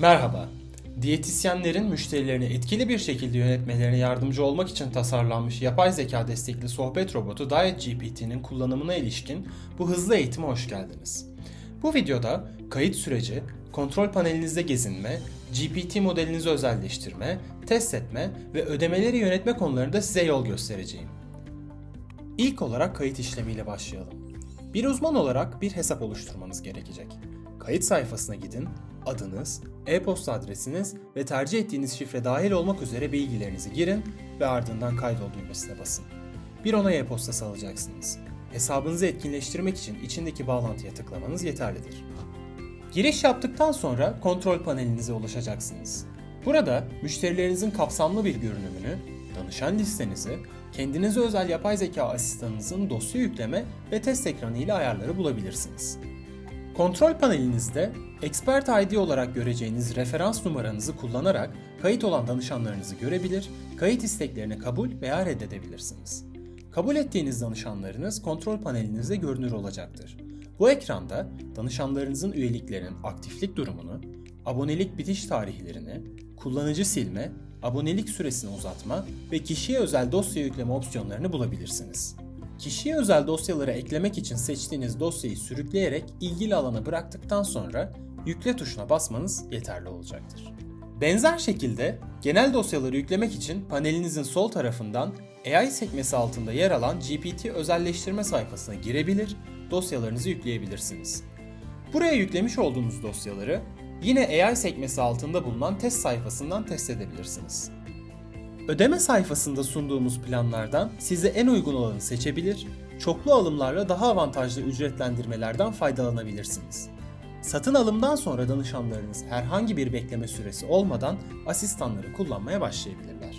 Merhaba. Diyetisyenlerin müşterilerini etkili bir şekilde yönetmelerine yardımcı olmak için tasarlanmış yapay zeka destekli sohbet robotu Diet GPT'nin kullanımına ilişkin bu hızlı eğitime hoş geldiniz. Bu videoda kayıt süreci, kontrol panelinizde gezinme, GPT modelinizi özelleştirme, test etme ve ödemeleri yönetme konularında size yol göstereceğim. İlk olarak kayıt işlemiyle başlayalım. Bir uzman olarak bir hesap oluşturmanız gerekecek. Kayıt sayfasına gidin, adınız, e-posta adresiniz ve tercih ettiğiniz şifre dahil olmak üzere bilgilerinizi girin ve ardından kaydol düğmesine basın. Bir onay e-postası alacaksınız. Hesabınızı etkinleştirmek için içindeki bağlantıya tıklamanız yeterlidir. Giriş yaptıktan sonra kontrol panelinize ulaşacaksınız. Burada müşterilerinizin kapsamlı bir görünümünü, danışan listenizi, kendinize özel yapay zeka asistanınızın dosya yükleme ve test ekranı ile ayarları bulabilirsiniz. Kontrol panelinizde Expert ID olarak göreceğiniz referans numaranızı kullanarak kayıt olan danışanlarınızı görebilir, kayıt isteklerini kabul veya reddedebilirsiniz. Kabul ettiğiniz danışanlarınız kontrol panelinizde görünür olacaktır. Bu ekranda danışanlarınızın üyeliklerinin aktiflik durumunu, abonelik bitiş tarihlerini, kullanıcı silme, abonelik süresini uzatma ve kişiye özel dosya yükleme opsiyonlarını bulabilirsiniz. Kişiye özel dosyaları eklemek için seçtiğiniz dosyayı sürükleyerek ilgili alana bıraktıktan sonra yükle tuşuna basmanız yeterli olacaktır. Benzer şekilde genel dosyaları yüklemek için panelinizin sol tarafından AI sekmesi altında yer alan GPT özelleştirme sayfasına girebilir, dosyalarınızı yükleyebilirsiniz. Buraya yüklemiş olduğunuz dosyaları yine AI sekmesi altında bulunan test sayfasından test edebilirsiniz. Ödeme sayfasında sunduğumuz planlardan size en uygun olanı seçebilir, çoklu alımlarla daha avantajlı ücretlendirmelerden faydalanabilirsiniz. Satın alımdan sonra danışanlarınız herhangi bir bekleme süresi olmadan asistanları kullanmaya başlayabilirler.